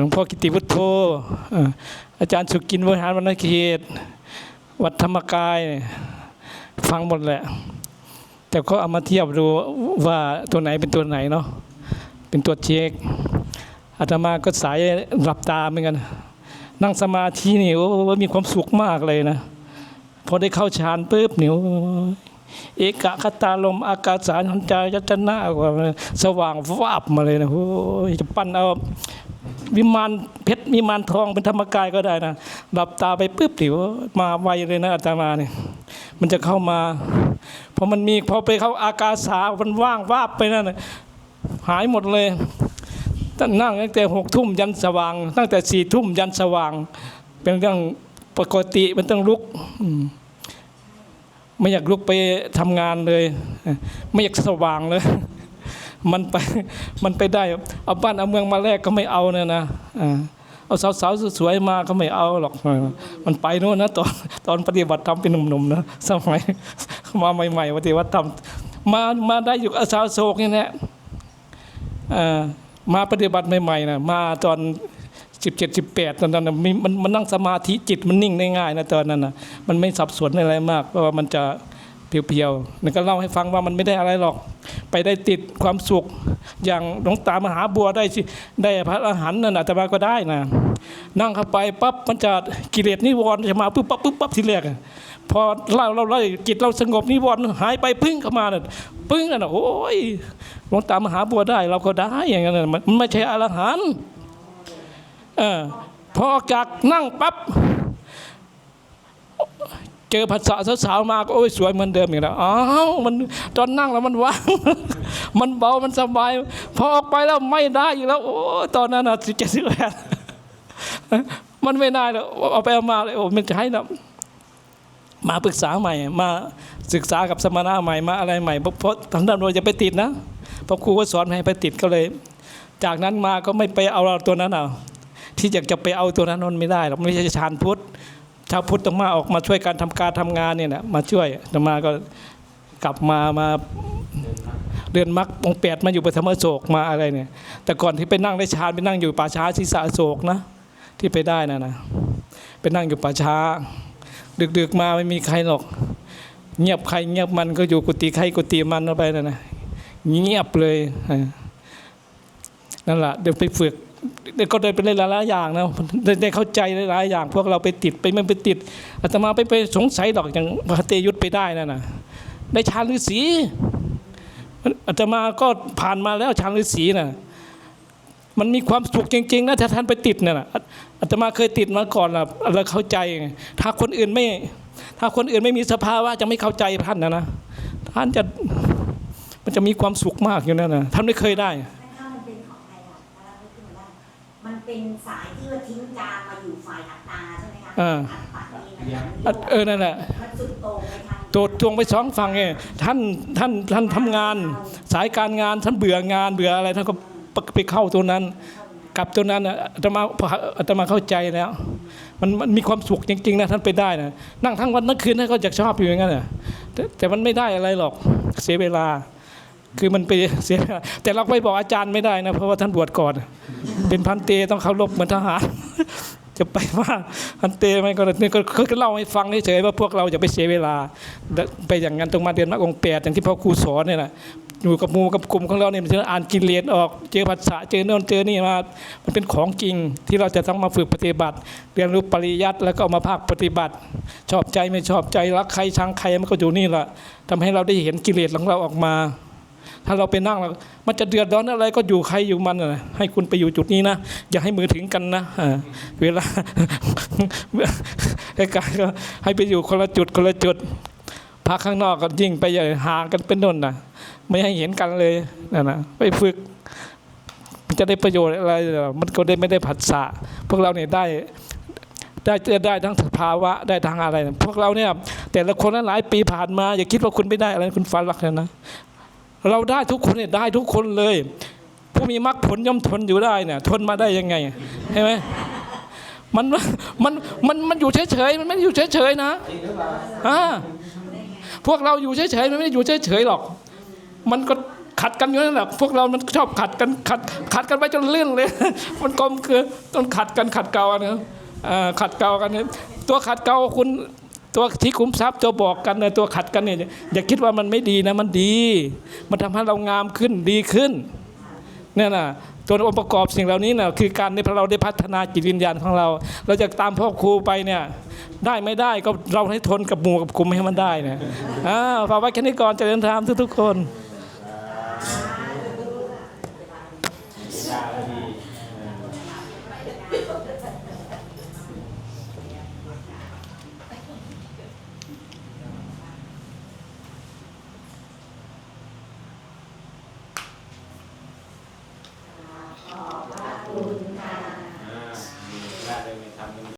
หลวงพ่อกิติวุฒโธอาจารย์สุกินบริหารวรรณเขตวัดธรรมกาย ฟังหมดแหละ แต่ก็เอามาเทียบดูว่าตัวไหนเป็นตัวไหนเนาะเป็นตัวเช็คอาตมาก็สายหลับตาเหมือนกัน นั่งสมาธินี่โอ้มีความสุขมากเลยนะพอได้เข้าฌานปุ๊บเนี่โอ้เอกคตาลมอากาศสารหันใจยัจนะกว่าสว่างวาบมาเลยนะโอ้ยจะปั้นเอา วิมานเพชรวิมานทองเป็นธรรมกายก็ได้นะหลับตาไปปุ๊บเดี๋ยวมาไวเลยนะอาตมาเนี่ยมันจะเข้ามาพอมันมีพอไปเข้าอากาศสามันว่างวาบไปนั่นนะหายหมดเลยตั้งนั่งตั้งแต่หกทุ่มยันสว่าง ตั้งแต่สี่ทุ่มยันสว่าง เป็นเรื่องปกติมันต้องลุกไม่อยากลุกไปทำงานเลย ไม่อยากสว่างเลย มันไปมันไปได้เอาบ้านเอาเมืองมาแลกก็ไม่เอาเนี่ยนะอ่าเอาสาวๆสวยๆมาก็ไม่เอาหรอก มันไปโน่นนะตอนตอนปฏิบัติธรรมเป็นหนุ่มๆนะสมัยมาใหม่ๆปฏิบัติธรรมมามาได้อยู่กับสาวโศกนี่แหละมาปฏิบัติใหม่ๆนะมาตอนสิบเจ็ดสิบแปดตอนนั้นมีมันมันนั่งสมาธิจิตมันนิ่งได้ง่ายนะตอนนั้นนะมันไม่สับสนอะไรมาก เพราะว่ามันจะ เพียวๆนี่ก็เล่าให้ฟังว่ามันไม่ได้อะไรหรอก ไปได้ติดความสุข อย่างหลวงตามหาบัวได้สิได้พระอรหันต์นั่นอาตมาก็ได้นะ นั่งเข้าไปปั๊บมันจะกิเลสนิวรณ์จะมาปุ๊บปั๊บปุ๊บปั๊บทีแรกพอเราเราเราจิตเราสงบนิวรณ์หายไปพึ่งเข้ามาน่ะปึ้งน่ะโอ้ยหลวงตามหาบัวได้เราก็ได้อย่างนั้นมันไม่ใช่อรหันต์เออพอจากนั่งปั๊บ เจอภาษาสาวๆมาก็โอ้ยสวยเหมือนเดิมอีกแล้วอ้าวมันตอนนั่งแล้วมันว่างมันเบามันสบาย พอออกไปแล้วไม่ได้อีกแล้ว โอ้ตอนนั้นอะสิบเจ็ดสิบแปดมันไม่ได้แล้วเอาไปเอามาเลยโอ้มันจะให้แล้วมาปรึกษาใหม่ มาศึกษากับสมณะใหม่มาอะไรใหม่เพราะพราะทางด้านเราจะไปติดนะเพราะครูก็สอนให้ไปติดก็เลย จากนั้นมาก็ไม่ไปเอาตัวนั้นเอาที่อยากจะไปเอาตัวนั้นมันไม่ได้หรอกไม่ใช่ชานพุทธ ชาวพุทธต้องมาออกมาช่วยการทำการทำงานเนี่ยนะมาช่วยแต่มาก็กลับมามาเรือนมักองแปดมาอยู่ปฐมโศกมาอะไรเนี่ย แต่ก่อนที่ไปนั่งได้ฌานไปนั่งอยู่ป่าช้าศีรษะโศกนะที่ไปได้นะนะไปนั่งอยู่ป่าช้า ดึกๆมาไม่มีใครหรอก เงียบใครเงียบมันก็อยู่กุฏิใครกุฏิมันเอาไปนะนะเงียบเลยนั่นแหละเดี๋ยวไปฝึก ก็ได้ไปเล่นหลายๆอย่างนะได้เข้าใจหลายๆอย่าง พวกเราไปติดไปไม่ไปติดอาตมาไปไปสงสัยหรอกอย่างพระเตยุทธไปได้นั่นนะได้ฌานฤาษีอาตมาก็ผ่านมาแล้วฌานฤาษีน่ะมันมีความสุขจริงๆนะถ้าท่านไปติดเนี่ยนะอาตมาเคยติดมาก่อนแล้วเราเข้าใจ ถ้าคนอื่นไม่ ถ้าคนอื่นไม่มีสภาวะจะไม่เข้าใจท่านนะนะท่านจะมันจะมีความสุขมากอยู่นั่นนะท่านไม่เคยได้ เป็นสายที่ว่าทิ้งจางมาอยู่ฝ่ายอัตตาใช่ไหมคะอ่า อัตตานี้มันอะเออนั่นแหละมันสุดโต่งไปทางโดดตรงไปสองฝั่งไงท่านท่านท่านทำงาน สายการงานท่านเบื่องานเบื่ออะไรท่านก็ไปเข้าตัวนั้นกับตัวนั้นน่ะอาตมาอาตมาเข้าใจแล้ว มันมันมีความสุขจริงๆนะท่านไปได้นะนั่งทั้งวันทั้งคืนท่านก็อยากชอบอยู่อย่างนั้นน่ะแต่แต่มันไม่ได้อะไรหรอกเสียเวลา คือมันไปเสียเวลาแต่เราไปบอกอาจารย์ไม่ได้นะเพราะว่าท่านบวชก่อน เป็นพันเตต้องเคารพเหมือนทหาร จะไปว่าพันเตไม่ก็นี่ก็ก็เล่าให้ฟังเฉยๆว่าพวกเราจะไปเสียเวลา ไปอย่างนั้นตรงมาเรียนมรรคองค์แปดอย่างที่พ่อครูสอนเนี่ยนะอยู่กับมูกับกลุ่มของเราเนี่ยมันจะอ่านกินเรียนออกเจอภาษาเจอโน่นเจอนี่มา มันเป็นของจริงที่เราจะต้องมาฝึกปฏิบัติ เรียนรู้ปริยัติแล้วก็มาภาคปฏิบัติ ชอบใจไม่ชอบใจรักใครชังใครมันก็อยู่นี่แหละทำให้เราได้เห็นกิเลสของเราออกมา ถ้าเราไปนั่งแล้วมันจะเดือดร้อนอะไรก็อยู่ใครอยู่มันน่ะให้คุณไปอยู่จุดนี้นะ อย่าให้มือถึงกันนะเวลาใกล้ๆก็ให้ไปอยู่คนละจุดคนละจุดพักข้างนอกก็ยิ่งไปใหญ่ห่างกันเป็นนนนะไม่ให้เห็นกันเลยนั่นะไปฝึกมันจะได้ประโยชน์อะไร มันก็ได้ไม่ได้ผัสสะพวกเราเนี่ยได้ได้จะได้ทั้งสภาวะได้ทั้งอะไรนะพวกเราเนี่ย แต่ละคนนั้นหลายปีผ่านมา อย่าคิดว่าคุณไม่ได้อะไรคุณฝันหลักเลยนะ เราได้ทุกคนเนี่ยได้ทุกคนเลย ผู้มีมรรคผลย่อมทนอยู่ได้เนี่ยทนมาได้ยังไงใช่ไหมมันมันมันมันอยู่เฉยๆมันไม่ได้อยู่เฉยๆนะอ่าพวกเราอยู่เฉยๆมันไม่ได้อยู่เฉยๆหรอก มันก็ขัดกันอยู่นั่นแหละพวกเรามันชอบขัดกันขัดขัดกันไปจนเลื่อนเลย มันกลมคือต้องขัดกันขัดเกลากันอ่อขัดเกลากันตัวขัดเกลาคุณ ตัวที่คุ้มทรัพย์ตัวบอกกันในตัวขัดกันเนี่ยอย่าคิดว่ามันไม่ดีนะมันดี มันทำให้เรางามขึ้นดีขึ้นเนี่ยนะตัวองค์ประกอบสิ่งเหล่านี้นะคือการที่เราได้พัฒนาจิตวิญญาณของเรา เราจะตามพ่อครูไปเนี่ยได้ไม่ได้ก็เราให้ทนกับหมู่กับกลุ่มให้มันได้นะอ่าฝากไว้แค่นี้ก่อนเจริญธรรมทุกๆคน